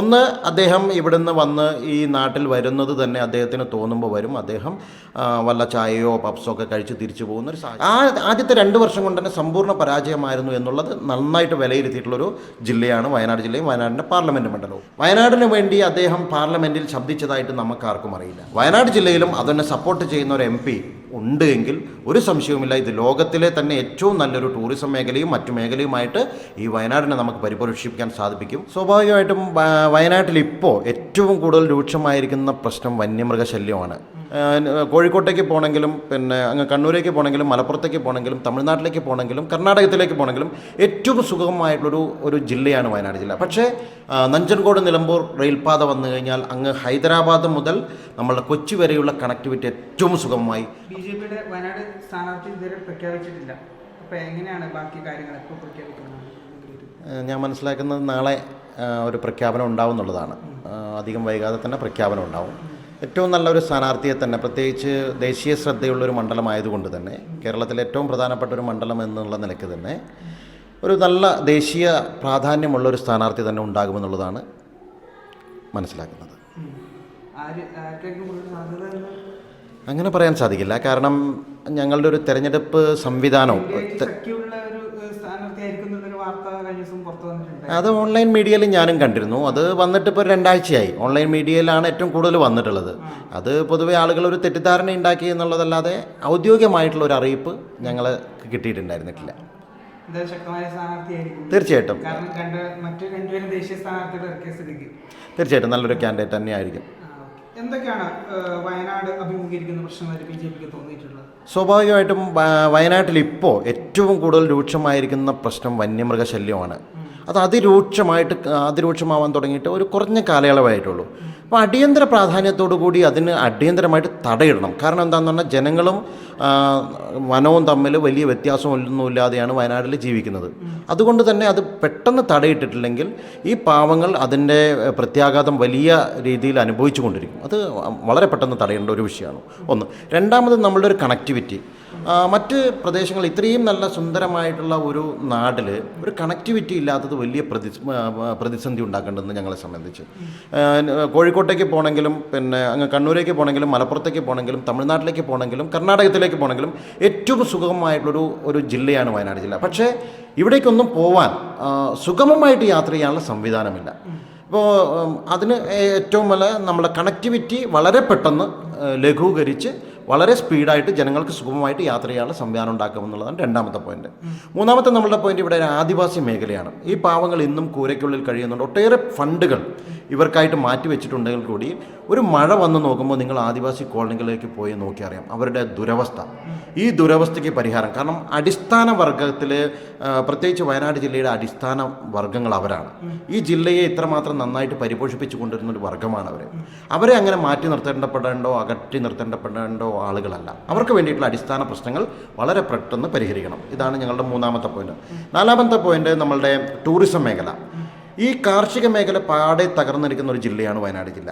ഒന്ന് അദ്ദേഹം ഇവിടുന്ന് വന്ന് ഈ നാട്ടിൽ വരുന്നത് തന്നെ അദ്ദേഹത്തിന് തോന്നുമ്പോൾ വരും. അദ്ദേഹം വല്ല ചായയോ പപ്സോ ഒക്കെ കഴിച്ച് തിരിച്ചു പോകുന്ന ഒരു ആ ആദ്യത്തെ രണ്ട് വർഷം കൊണ്ട് തന്നെ സമ്പൂർണ പരാജയമായിരുന്നു എന്നുള്ളത് നന്നായിട്ട് വിലയിരുത്തിയിട്ടുള്ളൊരു ജില്ലയാണ് വയനാട് ജില്ലയും വയനാടിന്റെ പാർലമെന്റ് മണ്ഡലവും. വയനാടിന് വേണ്ടി അദ്ദേഹം പാർലമെന്റിൽ ശബ്ദിച്ചതായിട്ട് നമുക്കാർക്കും അറിയില്ല. വയനാട് ജില്ലയിലും അതിനെ സപ്പോർട്ട് ചെയ്യുന്ന ഒരു എം ഉണ്ട് എങ്കിൽ ഒരു സംശയവുമില്ല. ഇത് ലോകത്തിലെ തന്നെ ഏറ്റവും നല്ലൊരു ടൂറിസം മേഖലയും മറ്റു മേഖലയുമായിട്ട് ഈ വയനാടിനെ നമുക്ക് പരിപോഷിപ്പിക്കാൻ സാധിപ്പിക്കും. സ്വാഭാവികമായിട്ടും വയനാട്ടിൽ ഇപ്പോൾ ഏറ്റവും കൂടുതൽ രൂക്ഷമായിരിക്കുന്ന പ്രശ്നം വന്യമൃഗശല്യമാണ്. കോഴിക്കോട്ടേക്ക് പോകണമെങ്കിലും പിന്നെ അങ്ങ് കണ്ണൂരേക്ക് പോകണമെങ്കിലും മലപ്പുറത്തേക്ക് പോകണമെങ്കിലും തമിഴ്നാട്ടിലേക്ക് പോകണമെങ്കിലും കർണാടകത്തിലേക്ക് പോകണമെങ്കിലും ഏറ്റവും സുഗമമായിട്ടുള്ളൊരു ഒരു ജില്ലയാണ് വയനാട് ജില്ല. പക്ഷേ നഞ്ചൻകോട് നിലമ്പൂർ റെയിൽപാത വന്നു കഴിഞ്ഞാൽ അങ്ങ് ഹൈദരാബാദ് മുതൽ നമ്മളുടെ കൊച്ചി വരെയുള്ള കണക്ടിവിറ്റി ഏറ്റവും സുഖമായി. ബി ജെ പിയുടെ വയനാട് സ്ഥാനാർത്ഥി ഇതുവരെ പ്രഖ്യാപിച്ചിട്ടില്ല. അപ്പോൾ എങ്ങനെയാണ് ബാക്കി കാര്യങ്ങൾ പ്രഖ്യാപിക്കുന്നത്? ഞാൻ മനസ്സിലാക്കുന്നത് നാളെ ഒരു പ്രഖ്യാപനം ഉണ്ടാവും എന്നുള്ളതാണ്. അധികം വൈകാതെ തന്നെ പ്രഖ്യാപനം ഉണ്ടാവും. ഏറ്റവും നല്ലൊരു സ്ഥാനാർത്ഥിയെ തന്നെ പ്രത്യേകിച്ച് ദേശീയ ശ്രദ്ധയുള്ള ഒരു മണ്ഡലമായതുകൊണ്ട് തന്നെ കേരളത്തിലെ ഏറ്റവും പ്രധാനപ്പെട്ട ഒരു മണ്ഡലം എന്നുള്ള നിലയ്ക്ക് തന്നെ ഒരു നല്ല ദേശീയ പ്രാധാന്യമുള്ള ഒരു സ്ഥാനാർത്ഥി തന്നെ ഉണ്ടാകുമെന്നുള്ളതാണ് മനസ്സിലാക്കുന്നത്. അങ്ങനെ പറയാൻ സാധിക്കില്ല. കാരണം ഞങ്ങളുടെ ഒരു തെരഞ്ഞെടുപ്പ് സംവിധാനവും അത് ഓൺലൈൻ മീഡിയയിൽ ഞാനും കണ്ടിരുന്നു. അത് വന്നിട്ട് ഇപ്പോൾ രണ്ടാഴ്ചയായി ഓൺലൈൻ മീഡിയയിലാണ് ഏറ്റവും കൂടുതൽ വന്നിട്ടുള്ളത്. അത് പൊതുവെ ആളുകൾ ഒരു തെറ്റിദ്ധാരണ ഉണ്ടാക്കി എന്നുള്ളതല്ലാതെ ഔദ്യോഗികമായിട്ടുള്ള ഒരു അറിയിപ്പ് ഞങ്ങൾ കിട്ടിയിട്ടുണ്ടായിരുന്നിട്ടില്ല. തീർച്ചയായിട്ടും. തീർച്ചയായിട്ടും നല്ലൊരു കാൻഡിഡേറ്റ് തന്നെയായിരിക്കും. എന്തൊക്കെയാണ് വയനാട് അഭിമുഖീകരിക്കുന്ന പ്രശ്നങ്ങൾ ബി ജെ പിക്ക് തോന്നിയിട്ടുള്ളത്? സ്വാഭാവികമായിട്ടും വയനാട്ടിൽ ഇപ്പോൾ ഏറ്റവും കൂടുതൽ രൂക്ഷമായിരിക്കുന്ന പ്രശ്നം വന്യമൃഗശല്യമാണ്. അത് അതിരൂക്ഷമായിട്ട് അതിരൂക്ഷമാവാൻ തുടങ്ങിയിട്ട് ഒരു കുറഞ്ഞ കാലയളവായിട്ടുള്ളൂ. അപ്പോൾ അടിയന്തര പ്രാധാന്യത്തോടു കൂടി അതിന് അടിയന്തരമായിട്ട് തടയിടണം. കാരണം എന്താണെന്ന് പറഞ്ഞാൽ ജനങ്ങളും വനവും തമ്മിൽ വലിയ വ്യത്യാസമൊന്നുമില്ലാതെയാണ് വയനാട്ടിൽ ജീവിക്കുന്നത്. അതുകൊണ്ട് തന്നെ അത് പെട്ടെന്ന് തടയിട്ടിട്ടില്ലെങ്കിൽ ഈ പാവങ്ങൾ അതിന്റെ പ്രത്യാഘാതം വലിയ രീതിയിൽ അനുഭവിച്ചു കൊണ്ടിരിക്കും അത് വളരെ പെട്ടെന്ന് തടയേണ്ട ഒരു വിഷയമാണ്. ഒന്ന്. രണ്ടാമത് നമ്മളുടെ ഒരു കണക്ടിവിറ്റി മറ്റ് പ്രദേശങ്ങൾ ഇത്രയും നല്ല സുന്ദരമായിട്ടുള്ള ഒരു നാട്ടിൽ ഒരു കണക്ടിവിറ്റി ഇല്ലാത്തത് വലിയ പ്രതി പ്രതിസന്ധി ഉണ്ടാക്കേണ്ടതെന്ന് ഞങ്ങളെ സംബന്ധിച്ച്. കോഴിക്കോട്ടേക്ക് പോകണമെങ്കിലും പിന്നെ അങ്ങ് കണ്ണൂരേക്ക് പോകണമെങ്കിലും മലപ്പുറത്തേക്ക് പോകണമെങ്കിലും തമിഴ്നാട്ടിലേക്ക് പോകണമെങ്കിലും കർണാടകത്തിലേക്ക് പോകണമെങ്കിലും ഏറ്റവും സുഗമമായിട്ടുള്ളൊരു ഒരു ജില്ലയാണ് വയനാട് ജില്ല. പക്ഷേ ഇവിടേക്കൊന്നും പോവാൻ സുഗമമായിട്ട് യാത്ര ചെയ്യാനുള്ള സംവിധാനമില്ല. അപ്പോൾ അതിന് ഏറ്റവും നല്ല നമ്മുടെ കണക്ടിവിറ്റി വളരെ പെട്ടെന്ന് ലഘൂകരിച്ച് വളരെ സ്പീഡായിട്ട് ജനങ്ങൾക്ക് സുഗമമായിട്ട് യാത്ര ചെയ്യാനുള്ള സംവിധാനം ഉണ്ടാക്കും എന്നുള്ളതാണ് രണ്ടാമത്തെ പോയിന്റ് മൂന്നാമത്തെ നമ്മളുടെ പോയിന്റ് ഇവിടെ ഒരു ആദിവാസി മേഖലയാണ്. ഈ പാവങ്ങൾ ഇന്നും കൂരയ്ക്കുള്ളിൽ കഴിയുന്നുണ്ട്. ഒട്ടേറെ ഫണ്ടുകൾ ഇവർക്കായിട്ട് മാറ്റി വെച്ചിട്ടുണ്ടെങ്കിൽ കൂടി ഒരു മഴ വന്ന് നോക്കുമ്പോൾ നിങ്ങൾ ആദിവാസി കോളനികളിലേക്ക് പോയി നോക്കി അറിയാം അവരുടെ ദുരവസ്ഥ. ഈ ദുരവസ്ഥയ്ക്ക് പരിഹാരം. കാരണം അടിസ്ഥാന വർഗത്തിൽ പ്രത്യേകിച്ച് വയനാട് ജില്ലയുടെ അടിസ്ഥാന വർഗങ്ങൾ അവരാണ്. ഈ ജില്ലയെ ഇത്രമാത്രം നന്നായിട്ട് പരിപോഷിപ്പിച്ചു കൊണ്ടിരുന്ന ഒരു വർഗമാണ് അവർ അവരെ അങ്ങനെ മാറ്റി നിർത്തേണ്ടപ്പെടേണ്ടോ അകറ്റി നിർത്തേണ്ടപ്പെടേണ്ടോ ആളുകളല്ല. അവർക്ക് വേണ്ടിയിട്ടുള്ള അടിസ്ഥാന പ്രശ്നങ്ങൾ വളരെ പെട്ടെന്ന് പരിഹരിക്കണം. ഇതാണ് ഞങ്ങളുടെ മൂന്നാമത്തെ പോയിന്റ് നാലാമത്തെ പോയിന്റ് നമ്മളുടെ ടൂറിസം മേഖല. ഈ കാർഷിക മേഖല പാടെ തകർന്നിരിക്കുന്ന ഒരു ജില്ലയാണ് വയനാട് ജില്ല.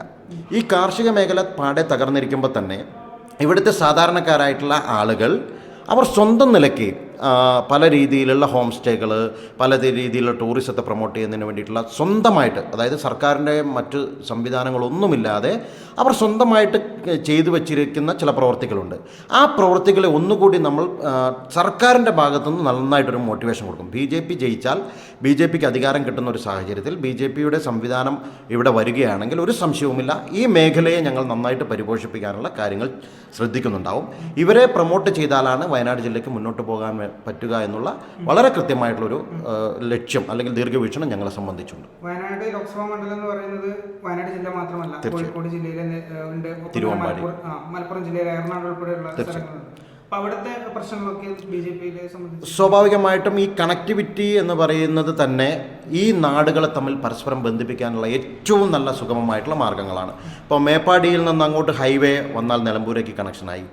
ഈ കാർഷിക മേഖല പാടെ തകർന്നിരിക്കുമ്പോൾ തന്നെ ഇവിടുത്തെ സാധാരണക്കാരായിട്ടുള്ള ആളുകൾ അവർ സ്വന്തം നിലയ്ക്ക് പല രീതിയിലുള്ള ഹോം സ്റ്റേകൾ പല രീതിയിലുള്ള ടൂറിസത്തെ പ്രൊമോട്ട് ചെയ്യുന്നതിന് വേണ്ടിയിട്ടുള്ള സ്വന്തമായിട്ട് അതായത് സർക്കാരിന്റെ മറ്റ് സംവിധാനങ്ങളൊന്നുമില്ലാതെ അവർ സ്വന്തമായിട്ട് ചെയ്തു വച്ചിരിക്കുന്ന ചില പ്രവർത്തികളുണ്ട്. ആ പ്രവർത്തികളെ ഒന്നുകൂടി നമ്മൾ സർക്കാരിന്റെ ഭാഗത്തുനിന്ന് നന്നായിട്ടൊരു മോട്ടിവേഷൻ കൊടുക്കും. ബി ജെ പി ജയിച്ചാൽ ബി ജെ പിക്ക് അധികാരം കിട്ടുന്ന ഒരു സാഹചര്യത്തിൽ ബി ജെ പിയുടെ സംവിധാനം ഇവിടെ വരികയാണെങ്കിൽ ഒരു സംശയവുമില്ല. ഈ മേഖലയെ ഞങ്ങൾ നന്നായിട്ട് പരിപോഷിപ്പിക്കാനുള്ള കാര്യങ്ങൾ ശ്രദ്ധിക്കുന്നുണ്ടാവും. ഇവരെ പ്രൊമോട്ട് ചെയ്താലാണ് വയനാട് ജില്ലയ്ക്ക് മുന്നോട്ട് പോകാൻ പറ്റുക എന്നുള്ള വളരെ കൃത്യമായിട്ടുള്ളൊരു ലക്ഷ്യം അല്ലെങ്കിൽ ദീർഘവീക്ഷണം ഞങ്ങളെ സംബന്ധിച്ചുണ്ട്. വയനാട് ലോക്സഭാ മണ്ഡലം എന്ന് പറയുന്നത് വയനാട് ജില്ല മാത്രമല്ല. കോഴിക്കോട് ജില്ലയിലെ തിരുവമ്പാടി. മലപ്പുറം ജില്ലയിലെ എറണാകുളം ഉൾപ്പെടെയുള്ള സ്വാഭാവികമായിട്ടും ഈ കണക്ടിവിറ്റി എന്ന് പറയുന്നത് തന്നെ ഈ നാടുകളെ തമ്മിൽ പരസ്പരം ബന്ധിപ്പിക്കാനുള്ള ഏറ്റവും നല്ല സുഗമമായിട്ടുള്ള മാർഗങ്ങളാണ് ഇപ്പോൾ മേപ്പാടിയിൽ നിന്ന് അങ്ങോട്ട് ഹൈവേ വന്നാൽ നിലമ്പൂരേക്ക് കണക്ഷനായി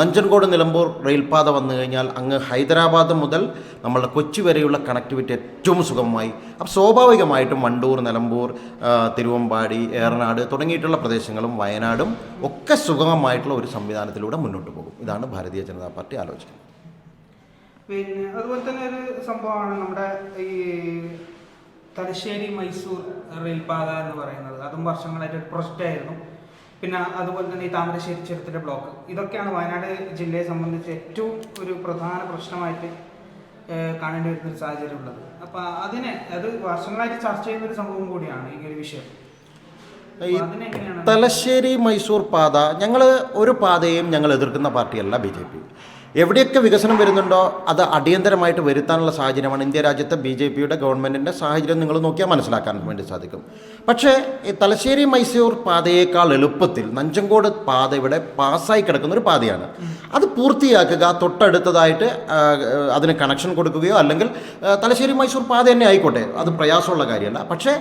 നഞ്ചൻകോട് നിലമ്പൂർ റെയിൽപാത വന്നു കഴിഞ്ഞാൽ അങ്ങ് ഹൈദരാബാദ് മുതൽ നമ്മളുടെ കൊച്ചി വരെയുള്ള കണക്ടിവിറ്റി ഏറ്റവും സുഗമമായി. അപ്പോൾ സ്വാഭാവികമായിട്ടും വണ്ടൂർ നിലമ്പൂർ തിരുവമ്പാടി ഏറനാട് തുടങ്ങിയിട്ടുള്ള പ്രദേശങ്ങളും വയനാടും ഒക്കെ സുഗമമായിട്ടുള്ള ഒരു സംവിധാനത്തിലൂടെ മുന്നോട്ട് പോകും. ഇതാണ് ഭാരതീയ ജനതാ പാർട്ടി ആലോചിക്കുന്നത് പിന്നെ അതുപോലെ തന്നെ ഒരു സംഭവമാണ് നമ്മുടെ ഈ തലശ്ശേരി മൈസൂർ റെയിൽപാത എന്ന് പറയുന്നത്. അതും വർഷങ്ങളായിട്ട് ഒരു പ്രൊജക്റ്റ് ആയിരുന്നു. പിന്നെ അതുപോലെ തന്നെ ഈ താമരശ്ശേരി ചുരത്തിന്റെ ബ്ലോക്ക് ഇതൊക്കെയാണ് വയനാട് ജില്ലയെ സംബന്ധിച്ച് ഏറ്റവും ഒരു പ്രധാന പ്രശ്നമായിട്ട് കാണേണ്ടി വരുന്ന ഒരു സാഹചര്യം ഉള്ളത്. അപ്പോൾ അതിനെ അത് വർഷങ്ങളായിട്ട് ചർച്ച ചെയ്യുന്ന ഒരു സംഭവം കൂടിയാണ് ഈ ഒരു വിഷയം. ഈ തലശ്ശേരി മൈസൂർ പാത ഞങ്ങൾ ഒരു പാതയും ഞങ്ങൾ എതിർക്കുന്ന പാർട്ടിയല്ല ബി ജെ പി. എവിടെയൊക്കെ വികസനം വരുന്നുണ്ടോ അത് അടിയന്തരമായിട്ട് വരുത്താനുള്ള സാഹചര്യമാണ് ഇന്ത്യ രാജ്യത്തെ ബി ജെ പിയുടെ ഗവൺമെന്റിന്റെ സാഹചര്യം നിങ്ങൾ നോക്കിയാൽ മനസ്സിലാക്കാൻ വേണ്ടി സാധിക്കും. പക്ഷേ ഈ തലശ്ശേരി മൈസൂർ പാതയേക്കാൾ എളുപ്പത്തിൽ നഞ്ചങ്കോട് പാത ഇവിടെ പാസ്സായി കിടക്കുന്ന ഒരു പാതയാണ്. അത് പൂർത്തിയാക്കുക തൊട്ടടുത്തതായിട്ട് അതിന് കണക്ഷൻ കൊടുക്കുകയോ അല്ലെങ്കിൽ തലശ്ശേരി മൈസൂർ പാത തന്നെ ആയിക്കോട്ടെ അത് പ്രയാസമുള്ള കാര്യമല്ല. പക്ഷേ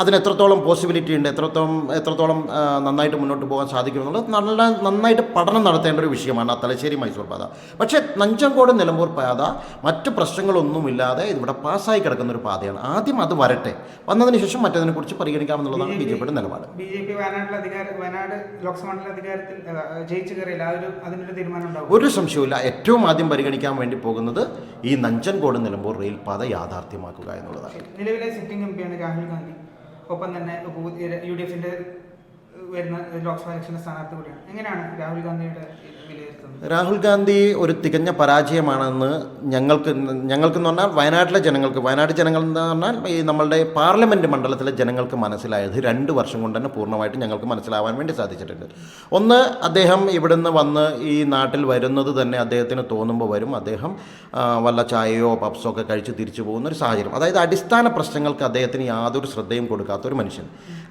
അതിന് എത്രത്തോളം പോസിബിലിറ്റി ഉണ്ട് എത്രത്തോളം എത്രത്തോളം നന്നായിട്ട് മുന്നോട്ട് പോകാൻ സാധിക്കും എന്നുള്ളത് നല്ല നന്നായിട്ട് പഠനം നടത്തേണ്ട ഒരു വിഷയമാണ് ആ തലശ്ശേരി മൈസൂർ പാത. പക്ഷേ നഞ്ചങ്കോട് നിലമ്പൂർ പാത മറ്റ് പ്രശ്നങ്ങളൊന്നുമില്ലാതെ ഇവിടെ പാസ്സായി കിടക്കുന്ന ഒരു പാതയാണ്. ആദ്യം അത് വരട്ടെ. വന്നതിന് ശേഷം മറ്റതിനെക്കുറിച്ച് പരിഗണിക്കാമെന്നുള്ളതാണ് ബി ജെ പിയുടെ നിലപാട്. ബി ജെ പി വയനാട്ടിൽ അധികാര വയനാട് ലോക്സഭ അധികാരത്തിൽ ജയിച്ചു കയറിയില്ല. ഒരു അതിനൊരു തീരുമാനം ഒരു സംശയവുമില്ല. ഏറ്റവും ആദ്യം പരിഗണിക്കാൻ വേണ്ടി പോകുന്നത് ഈ നഞ്ചൻകോട് നിലമ്പൂർ റെയിൽ പാത യാഥാർത്ഥ്യമാക്കുക എന്നുള്ളതാണ്. നിലവിലെ സിറ്റിംഗ് എം പിയാണ് രാഹുൽ ഗാന്ധി. ഒപ്പം തന്നെ യു ഡി എഫിന്റെ വരുന്ന ലോക്സഭ ഇലക്ഷന്റെ സ്ഥാനാർത്ഥി കൂടിയാണ്. എങ്ങനെയാണ് രാഹുൽ ഗാന്ധിയുടെ വിലയിരുത്തുന്നത് രാഹുൽ ഗാന്ധി ഒരു തികഞ്ഞ പരാജയമാണെന്ന് ഞങ്ങൾക്ക് ഞങ്ങൾക്കെന്ന് പറഞ്ഞാൽ വയനാട്ടിലെ ജനങ്ങൾക്ക് വയനാട് ജനങ്ങൾ എന്ന് പറഞ്ഞാൽ ഈ നമ്മളുടെ പാർലമെന്റ് മണ്ഡലത്തിലെ ജനങ്ങൾക്ക് മനസ്സിലായത് രണ്ട് വർഷം കൊണ്ട് തന്നെ പൂർണമായിട്ട് ഞങ്ങൾക്ക് മനസ്സിലാവാൻ വേണ്ടി സാധിച്ചിട്ടുണ്ട്. ഒന്ന് അദ്ദേഹം ഇവിടുന്ന് വന്ന് ഈ നാട്ടിൽ വരുന്നത് തന്നെ അദ്ദേഹത്തിന് തോന്നുമ്പോൾ വരും. അദ്ദേഹം വല്ല ചായയോ പപ്സോ ഒക്കെ കഴിച്ച് തിരിച്ചു പോകുന്ന ഒരു സാഹചര്യം. അതായത് അടിസ്ഥാന പ്രശ്നങ്ങൾക്ക് അദ്ദേഹത്തിന് യാതൊരു ശ്രദ്ധയും കൊടുക്കാത്ത ഒരു മനുഷ്യൻ.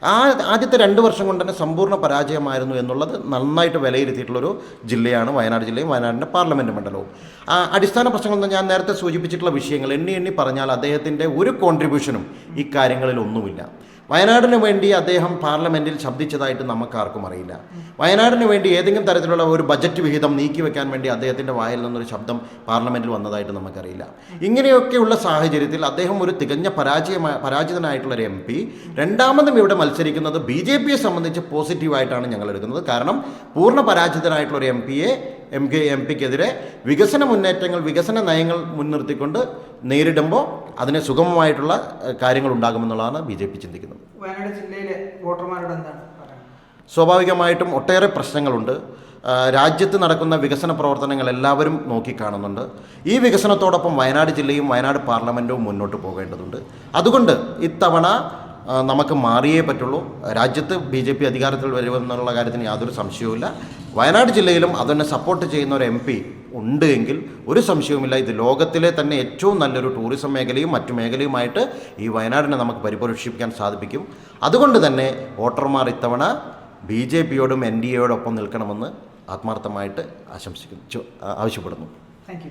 ആ ആദ്യത്തെ രണ്ട് വർഷം കൊണ്ട് തന്നെ സമ്പൂർണ പരാജയമായിരുന്നു എന്നുള്ളത് നന്നായിട്ട് വിലയിരുത്തിയിട്ടുള്ളൊരു ജില്ലയാണ് വയനാട് ജില്ലയും വയനാടിന്റെ പാർലമെന്റ് മണ്ഡലവും. ആ അടിസ്ഥാന പ്രശ്നങ്ങൾ ഞാൻ നേരത്തെ സൂചിപ്പിച്ചിട്ടുള്ള വിഷയങ്ങൾ എണ്ണി എണ്ണി പറഞ്ഞാൽ അദ്ദേഹത്തിന്റെ ഒരു കോൺട്രിബ്യൂഷനും ഈ കാര്യങ്ങളിൽ ഒന്നുമില്ല. വയനാടിന് വേണ്ടി അദ്ദേഹം പാർലമെന്റിൽ ശബ്ദിച്ചതായിട്ട് നമുക്കാർക്കും അറിയില്ല. വയനാടിന് വേണ്ടി ഏതെങ്കിലും തരത്തിലുള്ള ഒരു ബജറ്റ് വിഹിതം നീക്കി വെക്കാൻ വേണ്ടി അദ്ദേഹത്തിന്റെ വായിൽ നിന്നൊരു ശബ്ദം പാർലമെന്റിൽ വന്നതായിട്ട് നമുക്കറിയില്ല. ഇങ്ങനെയൊക്കെയുള്ള സാഹചര്യത്തിൽ അദ്ദേഹം ഒരു തികഞ്ഞ പരാജയമായ പരാജിതനായിട്ടുള്ള ഒരു എം പി രണ്ടാമതും ഇവിടെ മത്സരിക്കുന്നത് ബി ജെ പിയെ സംബന്ധിച്ച് പോസിറ്റീവായിട്ടാണ് ഞങ്ങൾ എടുക്കുന്നത്. കാരണം പൂർണ പരാജിതനായിട്ടുള്ള ഒരു എം പിയെ എം കെ എം പിക്കെതിരെ വികസന മുന്നേറ്റങ്ങൾ വികസന നയങ്ങൾ മുൻനിർത്തിക്കൊണ്ട് നേരിടുമ്പോൾ അതിന് സുഗമമായിട്ടുള്ള കാര്യങ്ങൾ ഉണ്ടാകുമെന്നുള്ളതാണ് ബി ജെ പി ചിന്തിക്കുന്നത്. വയനാട് ജില്ലയിലെ വോട്ടർമാരുടെ എന്താണ് സ്വാഭാവികമായിട്ടും ഒട്ടേറെ പ്രശ്നങ്ങളുണ്ട്. രാജ്യത്ത് നടക്കുന്ന വികസന പ്രവർത്തനങ്ങൾ എല്ലാവരും നോക്കിക്കാണുന്നുണ്ട്. ഈ വികസനത്തോടൊപ്പം വയനാട് ജില്ലയും വയനാട് പാർലമെന്റും മുന്നോട്ട് പോകേണ്ടതുണ്ട്. അതുകൊണ്ട് ഇത്തവണ നമുക്ക് മാറിയേ പറ്റുള്ളൂ. രാജ്യത്ത് ബി ജെ പി അധികാരത്തിൽ വരുമെന്നുള്ള കാര്യത്തിന് യാതൊരു സംശയവുമില്ല. വയനാട് ജില്ലയിലും അതിനെ സപ്പോർട്ട് ചെയ്യുന്ന ഒരു എം പി ഉണ്ട് എങ്കിൽ ഒരു സംശയവുമില്ല. ഇത് ലോകത്തിലെ തന്നെ ഏറ്റവും നല്ലൊരു ടൂറിസം മേഖലയും മറ്റു മേഖലയുമായിട്ട് ഈ വയനാടിനെ നമുക്ക് പരിപോഷിപ്പിക്കാൻ സാധിപ്പിക്കും. അതുകൊണ്ട് തന്നെ വോട്ടർമാർ ഇത്തവണ ബി ജെ പിയോടും എൻ ഡി എയോടൊപ്പം നിൽക്കണമെന്ന് ആത്മാർത്ഥമായിട്ട് ആശംസിക്കുന്നു. ആവശ്യപ്പെടുന്നു. Thank you